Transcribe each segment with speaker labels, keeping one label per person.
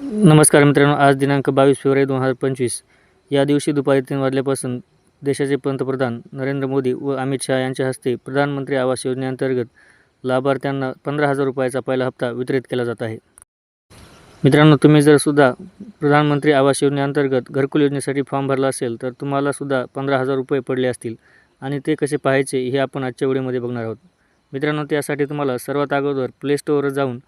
Speaker 1: नमस्कार मित्रांनो आज दिनांक बावीस फेब्रुवारी दोन हजार पंचवीस. या दिवशी दुपारी तीन वाजल्यापासून देशाचे पंतप्रधान नरेंद्र मोदी व अमित शहा यांच्या हस्ते प्रधानमंत्री आवास योजनेअंतर्गत लाभार्थ्यांना पंधरा हजार रुपयाचा पहिला हप्ता वितरित केला जात आहे. मित्रांनो तुम्ही जर सुद्धा प्रधानमंत्री आवास योजनेअंतर्गत घरकुल योजनेसाठी फॉर्म भरला असेल तर तुम्हाला सुद्धा पंधरा हजार रुपये पडले असतील आणि ते कसे पाहायचे हे आपण आजच्या व्हिडिओमध्ये बघणार आहोत. मित्रांनो त्यासाठी तुम्हाला सर्वात अगोदर प्ले स्टोअरवर जाऊन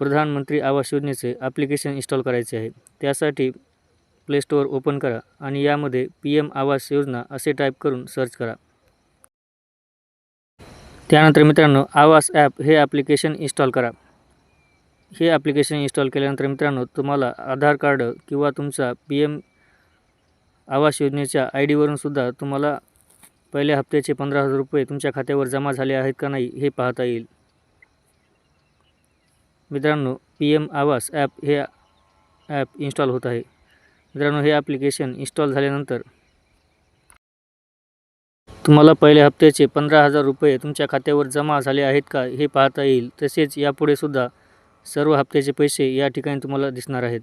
Speaker 1: प्रधानमंत्री आवास योजनेचे ॲप्लिकेशन इन्स्टॉल करायचे आहे. त्यासाठी प्ले स्टोअर ओपन करा आणि यामध्ये पी एम आवास योजना असे टाईप करून सर्च करा. त्यानंतर मित्रांनो आवास ॲप हे ॲप्लिकेशन इन्स्टॉल करा. हे ॲप्लिकेशन इन्स्टॉल केल्यानंतर मित्रांनो तुम्हाला आधार कार्ड किंवा तुमचा पी एम आवास योजनेच्या आय डीवरून सुद्धा तुम्हाला पहिल्या हप्त्याचे पंधरा हजार रुपये तुमच्या खात्यावर जमा झाले आहेत का नाही हे पाहता येईल. मित्रांनो पी एम आवास ॲप हे ॲप इन्स्टॉल होत आहे. मित्रांनो हे ॲप्लिकेशन इन्स्टॉल झाल्यानंतर तुम्हाला पहिल्या हप्त्याचे पंधरा हजार रुपये तुमच्या खात्यावर जमा झाले आहेत का हे पाहता येईल. तसेच यापुढे सुद्धा सर्व हप्त्याचे पैसे या ठिकाणी तुम्हाला दिसणार आहेत.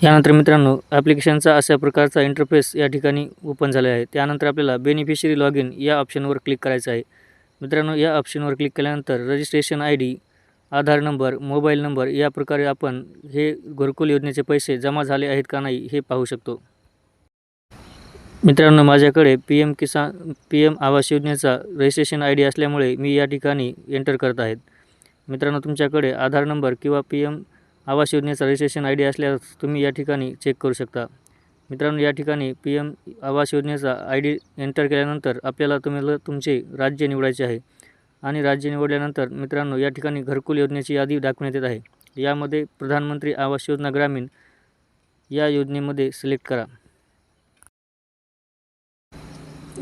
Speaker 1: यानंतर मित्रांनो ॲप्लिकेशनचा अशा प्रकारचा इंटरफेस या ठिकाणी ओपन झाला आहे. त्यानंतर आपल्याला बेनिफिशरी लॉग इन या ऑप्शनवर क्लिक करायचं आहे. मित्रांनो या ऑप्शनवर क्लिक केल्यानंतर registration I D Aadhaar number mobile number या प्रकारे आपण हे घरकुल योजनेचे पैसे जमा झाले आहेत का नाही हे पाहू शकतो. मित्रांनो माझ्याकडे P M Kisan P M Awas योजनेचा रजिस्ट्रेशन आय डी असल्यामुळे मी या ठिकाणी एंटर करत आहेत मित्रांनो तुमच्याकडे आधार नंबर किंवा पी एम आवास योजनेचा रजिस्ट्रेशन आय डी असल्यास तुम्ही या ठिकाणी चेक करू शकता. मित्रांनो या ठिकाणी पी एम आवास योजनेचा आय डी एंटर केल्यानंतर आपल्याला तुम्हाला तुमचे राज्य निवडायचे आहे. आणि राज्य निवडल्यानंतर मित्रांनो या ठिकाणी घरकुल योजनेची यादी दाखवण्यात येत आहे. यामध्ये प्रधानमंत्री आवास योजना ग्रामीण या योजनेमध्ये सिलेक्ट करा.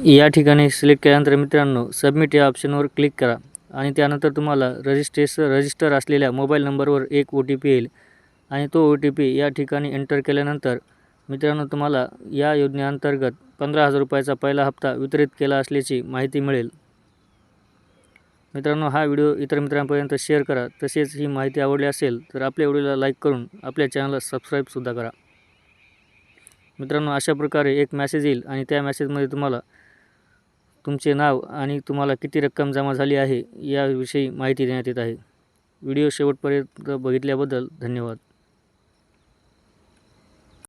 Speaker 1: या ठिकाणी सिलेक्ट केल्यानंतर मित्रांनो सबमिट या ऑप्शनवर क्लिक करा आणि त्यानंतर तुम्हाला रजिस्ट्रेस रजिस्टर असलेल्या मोबाईल नंबरवर एक ओ टी पी येईल आणि तो ओ टी पी या ठिकाणी एंटर केल्यानंतर मित्रांनो तुम्हाला या योजनेअंतर्गत पंधरा हजार रुपयाचा पहिला हप्ता वितरित केला असल्याची माहिती मिळेल. मित्रांनो हा व्हिडिओ इतर मित्रांपर्यंत शेअर करा. तसेच ही माहिती आवडली असेल तर आपल्या व्हिडिओला लाईक करून आपल्या चॅनलला सबस्क्राईबसुद्धा करा. मित्रांनो अशा प्रकारे एक मॅसेज येईल आणि त्या मॅसेजमध्ये तुम्हाला तुमचे नाव आणि तुम्हाला किती रक्कम जमा झाली आहे याविषयी माहिती देण्यात येत आहे. व्हिडिओ शेवटपर्यंत बघितल्याबद्दल धन्यवाद.